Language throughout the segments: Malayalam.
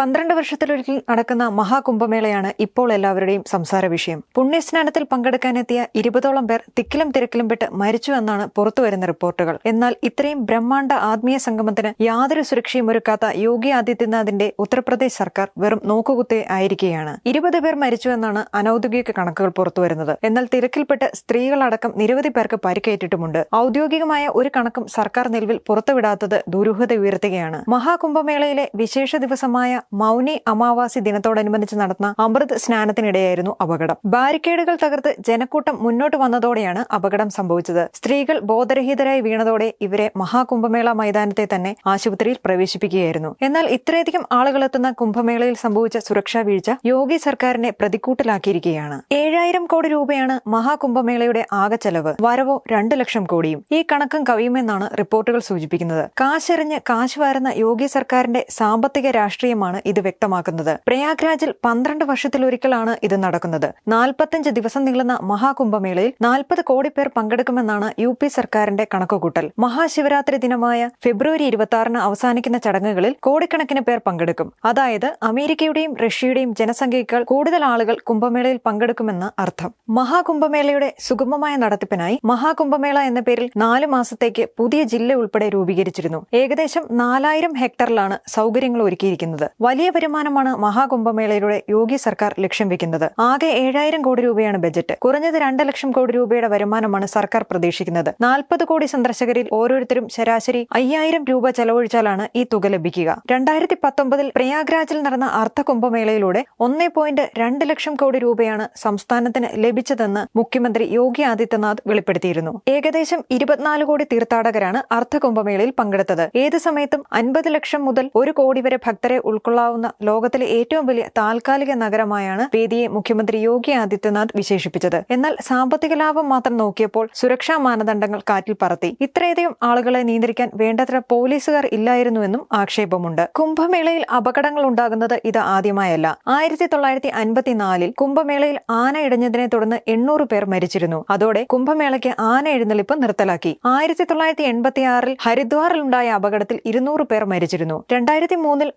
പന്ത്രണ്ട് വർഷത്തിലൊരിക്കൽ നടക്കുന്ന മഹാകുംഭമേളയാണ് ഇപ്പോൾ എല്ലാവരുടെയും സംസാര വിഷയം. പുണ്യസ്നാനത്തിൽ പങ്കെടുക്കാനെത്തിയ ഇരുപതോളം പേർ തിക്കിലും തിരക്കിലും പെട്ട് മരിച്ചു എന്നാണ് പുറത്തുവരുന്ന റിപ്പോർട്ടുകൾ. എന്നാൽ ഇത്രയും ബ്രഹ്മാണ്ഡ ആത്മീയ സംഗമത്തിന് യാതൊരു സുരക്ഷയും ഒരുക്കാത്ത യോഗി ആദിത്യനാഥിന്റെ ഉത്തർപ്രദേശ് സർക്കാർ വെറും നോക്കുകുത്തെ ആയിരിക്കുകയാണ്. ഇരുപത് പേർ മരിച്ചു എന്നാണ് അനൌദ്യോഗിക കണക്കുകൾ പുറത്തുവരുന്നത്. എന്നാൽ തിരക്കിൽപ്പെട്ട് സ്ത്രീകളടക്കം നിരവധി പേർക്ക് പരിക്കേറ്റിട്ടുമുണ്ട്. ഔദ്യോഗികമായ ഒരു കണക്കും സർക്കാർ നിലവിൽ പുറത്തുവിടാത്തത് ദുരൂഹത ഉയർത്തുകയാണ്. മഹാകുംഭമേളയിലെ വിശേഷ ദിവസമായ മൗനി അമാവാസി ദിനത്തോടനുബന്ധിച്ച് നടന്ന അമൃത് സ്നാനത്തിനിടെയായിരുന്നു അപകടം. ബാരിക്കേഡുകൾ തകർത്ത് ജനക്കൂട്ടം മുന്നോട്ട് വന്നതോടെയാണ് അപകടം സംഭവിച്ചത്. സ്ത്രീകൾ ബോധരഹിതരായി വീണതോടെ ഇവരെ മഹാകുംഭമേള മൈതാനത്തെ തന്നെ ആശുപത്രിയിൽ പ്രവേശിപ്പിക്കുകയായിരുന്നു. എന്നാൽ ഇത്രയധികം ആളുകൾ എത്തുന്ന കുംഭമേളയിൽ സംഭവിച്ച സുരക്ഷാ വീഴ്ച യോഗി സർക്കാരിനെ പ്രതിക്കൂട്ടിലാക്കിയിരിക്കുകയാണ്. ഏഴായിരം കോടി രൂപയാണ് മഹാകുംഭമേളയുടെ ആകെ ചെലവ്. വരവോ രണ്ടു ലക്ഷം കോടിയും. ഈ കണക്കും കവിയുമെന്നാണ് റിപ്പോർട്ടുകൾ സൂചിപ്പിക്കുന്നത്. കാശെറിഞ്ഞ് കാശ് വാരുന്ന യോഗി സർക്കാരിന്റെ സാമ്പത്തിക രാഷ്ട്രീയമാണ് ഇത് വ്യക്തമാക്കുന്നത്. പ്രയാഗ്രാജിൽ പന്ത്രണ്ട് വർഷത്തിലൊരിക്കലാണ് ഇത് നടക്കുന്നത്. നാൽപ്പത്തഞ്ച് ദിവസം നീളുന്ന മഹാകുംഭമേളയിൽ നാൽപ്പത് കോടി പേർ പങ്കെടുക്കുമെന്നാണ് യു പി സർക്കാരിന്റെ കണക്കുകൂട്ടൽ. മഹാശിവരാത്രി ദിനമായ ഫെബ്രുവരി ഇരുപത്തി ആറിന് അവസാനിക്കുന്ന ചടങ്ങുകളിൽ കോടിക്കണക്കിന് പേർ പങ്കെടുക്കും. അതായത് അമേരിക്കയുടെയും റഷ്യയുടെയും ജനസംഖ്യയേക്കാൾ കൂടുതൽ ആളുകൾ കുംഭമേളയിൽ പങ്കെടുക്കുമെന്ന് അർത്ഥം. മഹാകുംഭമേളയുടെ സുഗമമായ നടത്തിപ്പിനായി മഹാകുംഭമേള എന്ന പേരിൽ നാല് മാസത്തേക്ക് പുതിയ ജില്ല ഉൾപ്പെടെ രൂപീകരിച്ചിരുന്നു. ഏകദേശം നാലായിരം ഹെക്ടറിലാണ് സൗകര്യങ്ങൾ ഒരുക്കിയിരിക്കുന്നത്. വലിയ വരുമാനമാണ് മഹാകുംഭമേളയിലൂടെ യോഗി സർക്കാർ ലക്ഷ്യം വെക്കുന്നത്. ആകെ ഏഴായിരം കോടി രൂപയാണ് ബജറ്റ്. കുറഞ്ഞത് രണ്ട് ലക്ഷം കോടി രൂപയുടെ വരുമാനമാണ് സർക്കാർ പ്രതീക്ഷിക്കുന്നത്. നാൽപ്പത് കോടി സന്ദർശകരിൽ ഓരോരുത്തരും ശരാശരി അയ്യായിരം രൂപ ചെലവഴിച്ചാലാണ് ഈ തുക ലഭിക്കുക. രണ്ടായിരത്തി പത്തൊമ്പതിൽ പ്രയാഗ്രാജിൽ നടന്ന അർത്ഥകുംഭമേളയിലൂടെ ഒന്നേ പോയിന്റ് രണ്ട് ലക്ഷം കോടി രൂപയാണ് സംസ്ഥാനത്തിന് ലഭിച്ചതെന്ന് മുഖ്യമന്ത്രി യോഗി ആദിത്യനാഥ് വെളിപ്പെടുത്തിയിരുന്നു. ഏകദേശം ഇരുപത്തിനാല് കോടി തീർത്ഥാടകരാണ് അർത്ഥകുംഭമേളയിൽ പങ്കെടുത്തത്. ഏത് സമയത്തും അൻപത് ലക്ഷം മുതൽ ഒരു കോടി വരെ ഭക്തരെ ഉൾക്കൊള്ളാവുന്ന ലോകത്തിലെ ഏറ്റവും വലിയ താൽക്കാലിക നഗരമായാണ് വേദിയെ മുഖ്യമന്ത്രി യോഗി ആദിത്യനാഥ് വിശേഷിപ്പിച്ചത്. എന്നാൽ സാമ്പത്തിക ലാഭം മാത്രം നോക്കിയപ്പോൾ സുരക്ഷാ മാനദണ്ഡങ്ങൾ കാറ്റിൽ പറത്തി. ഇത്രയധികം ആളുകളെ നിയന്ത്രിക്കാൻ വേണ്ടത്ര പോലീസുകാർ ഇല്ലായിരുന്നുവെന്നും ആക്ഷേപമുണ്ട്. കുംഭമേളയിൽ അപകടങ്ങൾ ഉണ്ടാകുന്നത് ഇത് ആദ്യമായല്ല. ആയിരത്തി തൊള്ളായിരത്തി അൻപത്തിനാലിൽ കുംഭമേളയിൽ ആന ഇടഞ്ഞതിനെ തുടർന്ന് എണ്ണൂറ് പേർ മരിച്ചിരുന്നു. അതോടെ കുംഭമേളയ്ക്ക് ആന എഴുന്നള്ളിപ്പ് നിർത്തലാക്കി. ആയിരത്തി തൊള്ളായിരത്തി എൺപത്തിയാറിൽ ഹരിദ്വാറിലുണ്ടായ അപകടത്തിൽ ഇരുന്നൂറ് പേർ മരിച്ചിരുന്നു. രണ്ടായിരത്തി മൂന്നിൽ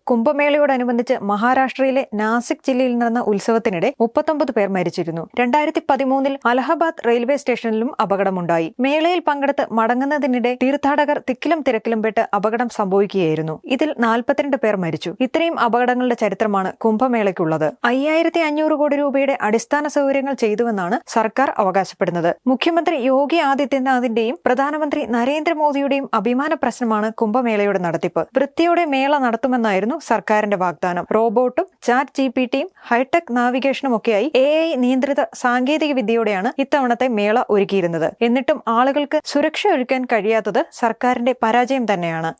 കുംഭമേളയോടനുബന്ധിച്ച് മഹാരാഷ്ട്രയിലെ നാസിക് ജില്ലയിൽ നടന്ന ഉത്സവത്തിനിടെ മുപ്പത്തൊമ്പത് പേർ മരിച്ചിരുന്നു. രണ്ടായിരത്തി പതിമൂന്നിൽ അലഹബാദ് റെയിൽവേ സ്റ്റേഷനിലും അപകടമുണ്ടായി. മേളയിൽ പങ്കെടുത്ത് മടങ്ങുന്നതിനിടെ തീർത്ഥാടകർ തിക്കിലും തിരക്കിലും പെട്ട് അപകടം സംഭവിക്കുകയായിരുന്നു. ഇതിൽ നാൽപ്പത്തിരണ്ട് പേർ മരിച്ചു. ഇത്രയും അപകടങ്ങളുടെ ചരിത്രമാണ് കുംഭമേളയ്ക്കുള്ളത്. അയ്യായിരത്തി അഞ്ഞൂറ് കോടി രൂപയുടെ അടിസ്ഥാന സൗകര്യങ്ങൾ ചെയ്തുവെന്നാണ് സർക്കാർ അവകാശപ്പെടുന്നത്. മുഖ്യമന്ത്രി യോഗി ആദിത്യനാഥിന്റെയും പ്രധാനമന്ത്രി നരേന്ദ്രമോദിയുടെയും അഭിമാന പ്രശ്നമാണ് കുംഭമേളയുടെ നടത്തിപ്പ്. വൃത്തിയോടെ മേള നടത്തുമെന്നായിരുന്നു സർക്കാരിന്റെ വാഗ്ദാനം. റോബോട്ടും ചാറ്റ് ജി പി ടിയും ഹൈടെക് നാവിഗേഷനും ഒക്കെയായി എ ഐ നിയന്ത്രിത സാങ്കേതിക വിദ്യയോടെയാണ് ഇത്തവണത്തെ മേള ഒരുക്കിയിരുന്നത്. എന്നിട്ടും ആളുകൾക്ക് സുരക്ഷ ഒരുക്കാൻ കഴിയാത്തത് സർക്കാരിന്റെ പരാജയം തന്നെയാണ്.